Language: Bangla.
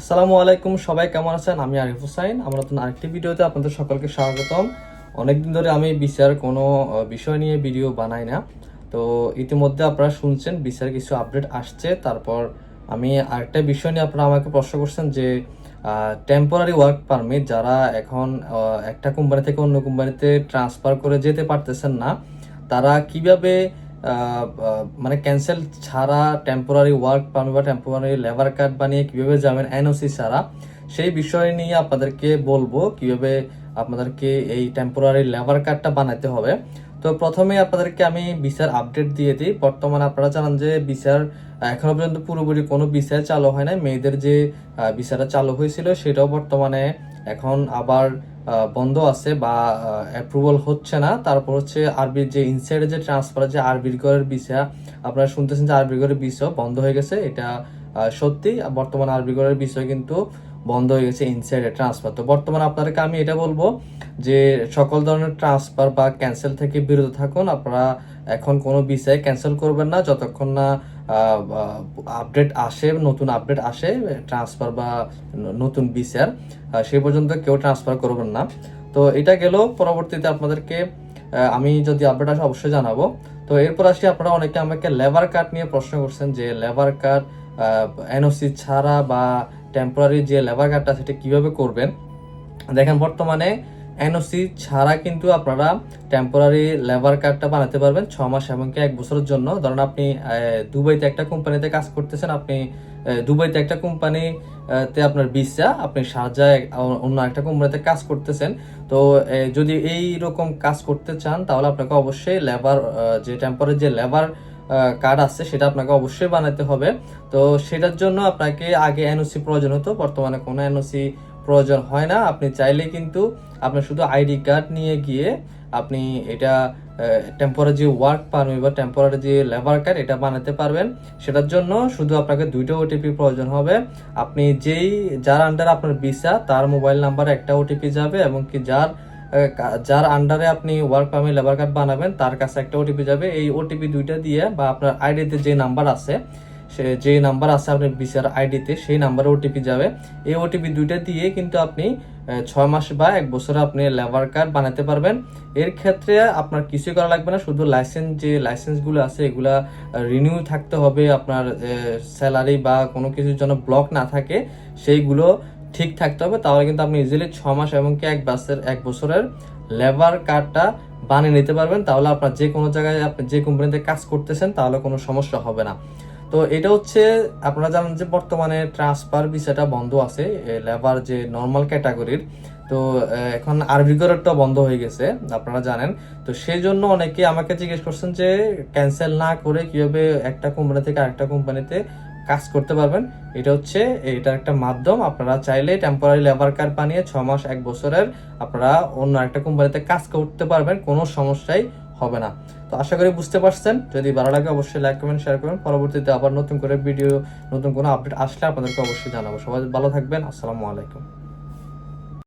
আসসালামু আলাইকুম, সবাই কেমন আছেন? আমি আরিফ হুসাইন। আমরা নতুন আরেকটি ভিডিওতে আপনাদের সকলকে স্বাগতম। অনেকদিন ধরে আমি বিচার কোনো বিষয় নিয়ে ভিডিও বানাই না। তো ইতিমধ্যে আপনারা শুনছেন, বিচার কিছু আপডেট আসছে। তারপর আমি আরেকটা বিষয় নিয়ে আপনারা আমাকে প্রশ্ন করছেন যে টেম্পোরারি ওয়ার্ক পারমিট যারা এখন একটা কোম্পানি থেকে অন্য কোম্পানিতে ট্রান্সফার করে যেতে পারতেছেন না, তারা কীভাবে মানে ক্যান্সেল ছাড়া টেম্পোরারি ওয়ার্ক পারমিট বা টেম্পোরারি লেবার কার্ড বানিয়ে কীভাবে যাবেন এনওসি ছাড়া, সেই বিষয় নিয়ে আপনাদেরকে বলব কীভাবে আপনাদেরকে এই টেম্পোরারি লেবার কার্ডটা বানাতে হবে। তো প্রথমে আপনাদেরকে আমি বিচার আপডেট দিয়ে দিই। বর্তমানে আপনারা জানান যে বিচার এখনও পর্যন্ত পুরোপুরি কোনো বিচার চালু হয় না মেয়েদের যে বিচারটা চালু হয়েছিল, সেটাও বর্তমানে এখন আবার বন্ধ আছে বা অ্যাপ্রুভাল হচ্ছে না। তারপর হচ্ছে আরবির যে ইনসাইডে যে ট্রান্সফার যে আরবির ঘরের ভিসা আপনারা শুনতেছেন যে আরবির ঘরের ভিসা বন্ধ হয়ে গেছে। এটা সত্যি বর্তমান আরবি ঘরের বিষয় কিন্তু বন্ধ হয়ে গেছে ইনসাইডে ট্রান্সফার তো বর্তমানে আপনাদেরকে আমি এটা বলব যে, সকল ধরনের ট্রান্সফার বা ক্যান্সেল থেকে বিরত থাকুন। আপনারা এখন কোনো বিষয় ক্যান্সেল করবেন না, যতক্ষণ না আপডেট আসে, নতুন আপডেট আসে ট্রান্সফার বা নতুন বিচার সেই পর্যন্ত কেউ ট্রান্সফার করবেন না। তো এটা গেল, পরবর্তীতে আপনাদেরকে আমি যদি আপডেট আসে অবশ্যই জানাব। তো এরপর আসি, আপনারা অনেকে আমাকে লেবার কার্ড নিয়ে প্রশ্ন করছেন যে লেবার কার্ড এনওসি ছাড়া বা টেম্পোরারি যে লেবার কার্ডটা সেটা কীভাবে করবেন? দেখেন, বর্তমানে এনওসি ছাড়া কিন্তু আপনারা টেম্পোরারি লেবার কার্ডটা বানাতে পারবেন ছ মাস এবং কি এক বছরের জন্য। ধরুন আপনি দুবাইতে একটা কোম্পানিতে কাজ করতেছেন, আপনি দুবাইতে একটা কোম্পানি তে আপনার ভিসা আপনি অ- অন্য একটা কোম্পানিতে কাজ করতেছেন। তো যদি এই রকম কাজ করতে চান, তাহলে আপনাকে অবশ্যই লেবার যে টেম্পোরারি যে লেবার কার্ড আছে, সেটা আপনাকে অবশ্যই বানাতে হবে। তো সেটার জন্য আপনাকে আগে এনওসি প্রয়োজন হতো, বর্তমানে কোনো এনওসি প্রয়োজন হয় না। আপনি চাইলে কিন্তু আপনি শুধু আইডি কার্ড নিয়ে গিয়ে আপনি এটা টেম্পোরারি ওয়ার্ক পারমিট বা টেম্পোরারি যে লেবার কার্ড এটা বানাতে পারবেন। সেটার জন্য শুধু আপনাকে দুইটা ওটিপি প্রয়োজন হবে। আপনি যেই, যার আন্ডারে আপনার ভিসা তার মোবাইল নাম্বারে একটা ওটিপি যাবে এবং কি যার যার আন্ডারে আপনি ওয়ার্ক পারমিট লেবার কার্ড বানাবেন, তার কাছে একটা ওটিপি যাবে। এই ওটিপি দুইটা দিয়ে বা আপনার আইডিতে যে নাম্বার আছে যে নাম্বার আছে আপনার ভিসার আইডিতে, সেই নাম্বারে ওটিপি যাবে। এই ওটিপি দুইটা দিয়ে কিন্তু আপনি ছয় মাস বা এক বছরে আপনি লেবার কার্ড বানাতে পারবেন। এর ক্ষেত্রে আপনার কিছুই করা লাগবে না, শুধু লাইসেন্স যে লাইসেন্সগুলো আছে, এগুলা রিনিউ থাকতে হবে। আপনার স্যালারি বা কোনো কিছুর জন্য ব্লক না থাকে, সেইগুলো ঠিক থাকতে হবে। তাহলে কিন্তু আপনি ইজিলি ছ মাস এবং কি এক বাসের এক বছরের লেবার কার্ডটা বানিয়ে নিতে পারবেন। তাহলে আপনার যে কোনো জায়গায় আপনি যে কোম্পানিতে কাজ করতেছেন, তাহলে কোনো সমস্যা হবে না। তো এটা হচ্ছে আপনারা জানেন যে বর্তমানে ট্রান্সফার বিষয়টা বন্ধ আছে লেবার যে নর্মাল ক্যাটাগরির তো এখন আরবিগরটা বন্ধ হয়ে গেছে, আপনারা জানেন। তো সেই জন্য অনেকে আমাকে জিজ্ঞেস করছেন যে ক্যান্সেল না করে কীভাবে একটা কোম্পানি থেকে আরেকটা কোম্পানিতে কাজ করতে পারবেন? এটা হচ্ছে এটা একটা মাধ্যম, আপনারা চাইলে টেম্পোরারি লেবার কার্ড বানিয়ে ছ মাস, এক বছরের আপনারা অন্য একটা কোম্পানিতে কাজ করতে পারবেন, কোনো সমস্যাই হবে না। তো আশা করি বুঝতে পারছেন। যদি ভালো লাগে অবশ্যই লাইক কমেন্ট শেয়ার করবেন পরবর্তীতে আবার নতুন করে ভিডিও নতুন কোনো আপডেট আসলে আপনাদেরকে অবশ্যই জানাব। সবাই ভালো থাকবেন। আসসালামু আলাইকুম।